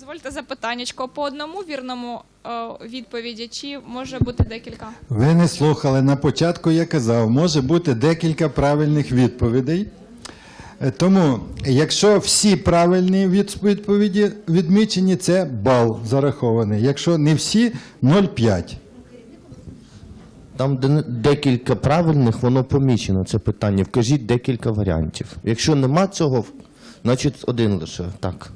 Дозвольте запитаннячко по одному вірному е, відповіді, чи може бути декілька? Ви не слухали. На початку я казав, може бути декілька правильних відповідей. Е, тому, якщо всі правильні відповіді відмічені, це бал зарахований. Якщо не всі 0,5. Там де декілька правильних, воно помічено, це питання. Вкажіть декілька варіантів. Якщо нема цього, значить один лише. Так.